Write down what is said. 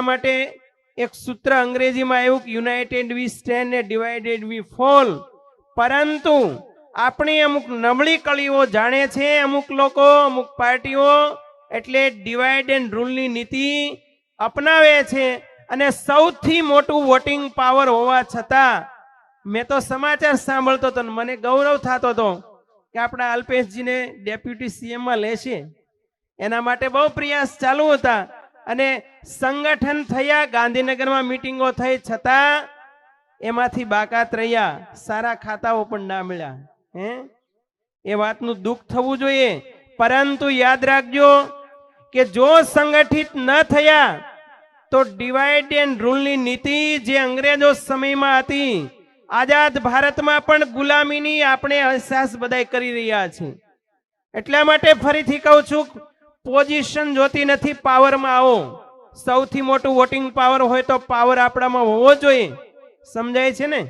એટલા માટે એક સૂત્ર અંગ્રેજીમાં આવ્યું કે યુનાઇટેડ વી સ્ટેન્ડ ને ડિવાઇડેડ વી ફોલ પરંતુ આપણી અમુક નબળી કળીઓ જાણે છે, અમુક લોકો, અમુક પાર્ટીઓ એટલે ડિવાઇડ એન્ડ રૂલની નીતિ અપનાવે છે અને સૌથી મોટું વોટિંગ પાવર હોવા છતાં મેં તો સમાચાર સાંભળતો હતો મને ગૌરવ થતો હતો કે આપણા અલ્પેશજીને ડેપ્યુટી સીએમમાં લેશે. એના માટે બહુ પ્રયાસ ચાલુ હતા. અને સંગઠન થયા, ગાંધીનગરમાં મિટિંગો થઈ, છતાં એમાંથી બાકાત રહ્યા. સારા ખાતાઓ પણ ના મળ્યા, હે? એ વાતનું દુઃખ થવું જોઈએ. પરંતુ યાદ રાખજો કે જો સંગઠિત ન થયા, તો ડિવાઇડ એન્ડ રૂલની નીતિ જે અંગ્રેજો સમયમાં હતી, આઝાદ ભારતમાં પણ ગુલામીની આપણે અહેસાસ બધાય કરી રહ્યા છીએ. એટલા માટે ફરીથી કહું છું પોઝિશન જોતી નથી પાવરમાં આવો. સૌથી મોટું વોટિંગ પાવર હોય તો પાવર આપણામાં હોવો જોઈએ. સમજાય છે ને?